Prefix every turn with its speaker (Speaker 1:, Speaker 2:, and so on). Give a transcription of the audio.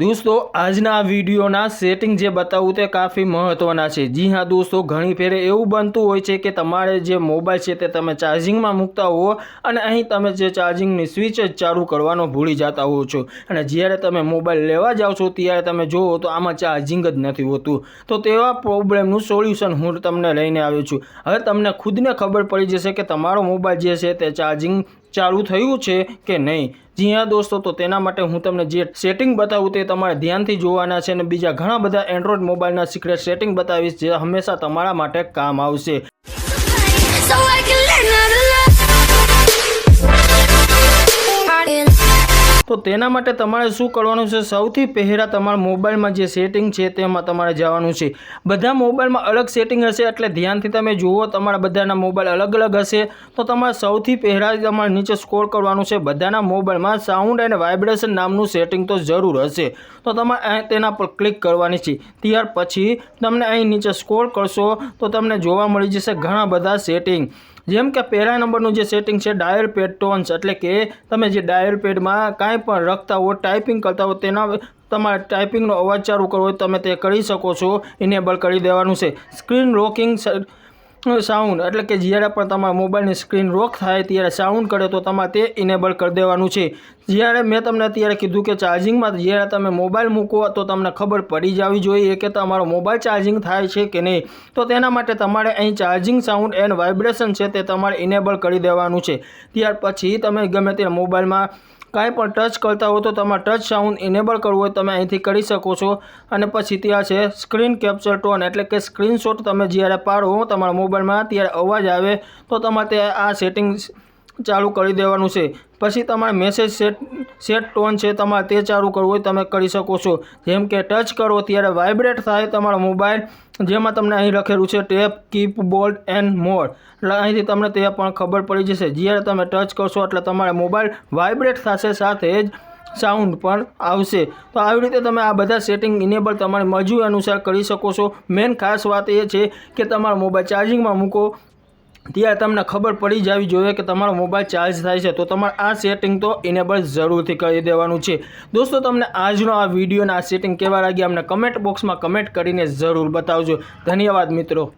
Speaker 1: દોસ્તો, આજના વિડીયોના સેટિંગ જે બતાવું તે કાફી મહત્ત્વના છે. જી હા દોસ્તો, ઘણી ફેરે એવું બનતું હોય છે કે તમારે જે મોબાઈલ છે તે તમે ચાર્જિંગમાં મૂકતા હો અને અહીં તમે જે ચાર્જિંગની સ્વિચ જ ચાલુ કરવાનો ભૂલી જતા હો છો. અને જ્યારે તમે મોબાઈલ લેવા જાઓ છો, ત્યારે તમે જુઓ તો આમાં ચાર્જિંગ જ નથી હોતું. તો તેવા પ્રોબ્લેમનું સોલ્યુશન હું તમને લઈને આવ્યો છું. હવે તમને ખુદને ખબર પડી જશે કે તમારો મોબાઈલ જે છે તે ચાર્જિંગ ચાલુ થયું છે કે નહીં? જી હા દોસ્તો, તો તેના માટે હું તમને જે સેટિંગ બતાવું તે તમારે ધ્યાનથી જોવાના છે અને બીજા ઘણા બધા એન્ડ્રોઈડ મોબાઈલના સિક્રેટ સેટિંગ બતાવીશ જે હંમેશા તમારા માટે કામ આવશે. તો તેના માટે તમારે શું કરવાનું છે? સૌથી પહેલાં તમારા મોબાઈલમાં જે સેટિંગ છે તેમાં તમારે જવાનું છે. બધા મોબાઈલમાં અલગ સેટિંગ હશે એટલે ધ્યાનથી તમે જુઓ, તમારા બધાના મોબાઈલ અલગ અલગ હશે. તો તમારે સૌથી પહેલાં તમારે નીચે સ્કોર કરવાનું છે. બધાના મોબાઈલમાં સાઉન્ડ એન્ડ વાઇબ્રેશન નામનું સેટિંગ તો જરૂર હશે. તો તમારે તેના પર ક્લિક કરવાની છે. ત્યાર પછી તમને અહીં નીચે સ્કોર કરશો તો તમને જોવા મળી જશે ઘણા બધા સેટિંગ જેમ કે પહેલા નંબરનું જે સેટિંગ છે ડાયલ પેડ ટોન્સ એટલે કે તમે જે ડાયલ પેડમાં કાંઈ પણ રખતા હો ટાઈપિંગ કરતા હો, તેના તમારે ટાઈપિંગનો અવાજ ચાલુ કરવો હોય તમે તે કરી શકો છો ઇનેબલ કરી દેવાનું છે. સ્ક્રીન લોકિંગ સાઉન્ડ એટલે કે જ્યારે પણ તમારા મોબાઈલની સ્ક્રીન રોક થાય ત્યારે સાઉન્ડ કરે તો તમારે તે ઇનેબલ કરી દેવાનું છે. જ્યારે મેં તમને અત્યારે કીધું કે ચાર્જિંગમાં જ્યારે તમે મોબાઈલ મૂકો તો તમને ખબર પડી જવી જોઈએ કે તમારો મોબાઈલ ચાર્જિંગ થાય છે કે નહીં. તો તેના માટે તમારે અહીં ચાર્જિંગ સાઉન્ડ એન્ડ વાઇબ્રેશન છે તે તમારે ઇનેબલ કરી દેવાનું છે. ત્યાર પછી તમે ગમે તે મોબાઈલમાં કાંઈ પણ ટચ કરતા હો તો તમારે ટચ સાઉન્ડ ઇનેબલ કરવું હોય તમે અહીંથી કરી શકો છો. અને પછી ત્યાં છે સ્ક્રીન કેપ્ચર ટોન એટલે કે સ્ક્રીનશોટ તમે જ્યારે પાડો તમારા મોબાઈલમાં ત્યારે અવાજ આવે તો તમારે આ સેટિંગ ચાલુ કરી દેવાનું છે. પછી તમારે મેસેજ સેટ સેટ ટોન છે તમારે તે ચાલુ કરવું હોય તમે કરી શકો છો. જેમ કે ટચ કરો ત્યારે વાઇબ્રેટ થાય તમારો મોબાઈલ જેમાં તમને અહીં લખેલું છે tap keep bold and more એટલે અહીંથી તમને તે પણ ખબર પડી જશે. જ્યારે તમે ટચ કરશો એટલે તમારે મોબાઈલ વાઇબ્રેટ થશે સાથે જ સાઉન્ડ પણ આવશે. તો આવી રીતે તમે આ બધા સેટિંગ ઇનેબલ તમારી મજૂરી અનુસાર કરી શકો છો. મેન ખાસ વાત એ છે કે તમારો મોબાઈલ ચાર્જિંગમાં મૂકો. ત્યારે તમને ખબર પડી જવી જોઈએ કે તમારો મોબાઈલ ચાર્જ થાય છે. તો તમારે આ સેટિંગ તો ઇનેબલ જરૂરથી કરી દેવાનું છે. દોસ્તો, તમને આજનો આ વિડીયોના આ સેટિંગ કેવા લાગ્યા અમને કમેન્ટ બોક્સમાં કમેન્ટ કરીને જરૂર બતાવજો. ધન્યવાદ મિત્રો.